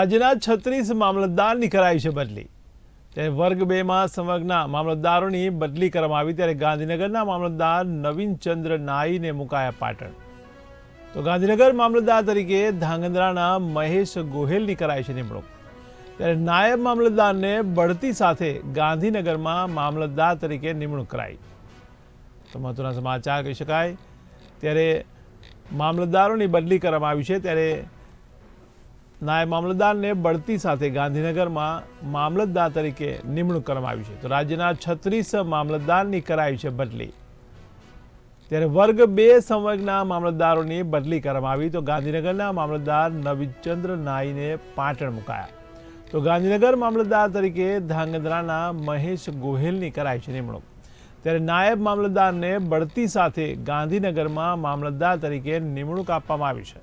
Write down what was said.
રાજ્યના છત્રીસ મામલતદારની કરાઈ છે બદલી. ત્યારે વર્ગ બેમાં સમગ્રના મામલતદારોની બદલી કરવામાં આવી ત્યારે ગાંધીનગરના મામલતદાર નવીનચંદ્ર નાઈને મુકાયા પાટણ. તો ગાંધીનગર મામલતદાર તરીકે ધાંગધ્રાના મહેશ ગોહેલની કરાઈ છે નિમણૂક. ત્યારે નાયબ મામલતદારને બઢતી સાથે ગાંધીનગરમાં મામલતદાર તરીકે નિમણૂક કરાઈ. તો મહત્વના સમાચાર કહી શકાય. ત્યારે મામલતદારોની બદલી કરવામાં આવી છે. ત્યારે નાયબ મામલતદારને બઢતી સાથે ગાંધીનગરમાં મામલતદાર તરીકે નિમણૂક કરવામાં આવી છે. તો રાજ્યના છત્રીસ મામલતદારની કરાઈ છે બદલી. ત્યારે વર્ગ બે સંવર્ગના મામલતદારોની બદલી કરવામાં આવી. તો ગાંધીનગરના મામલતદાર નવીચંદ્ર નાઈને પાટણ મુકાયા. તો ગાંધીનગર મામલતદાર તરીકે ધાંગધ્રાના મહેશ ગોહેલની કરાઈ છે નિમણૂક. ત્યારે નાયબ મામલતદારને બઢતી સાથે ગાંધીનગરમાં મામલતદાર તરીકે નિમણૂક આપવામાં આવી છે.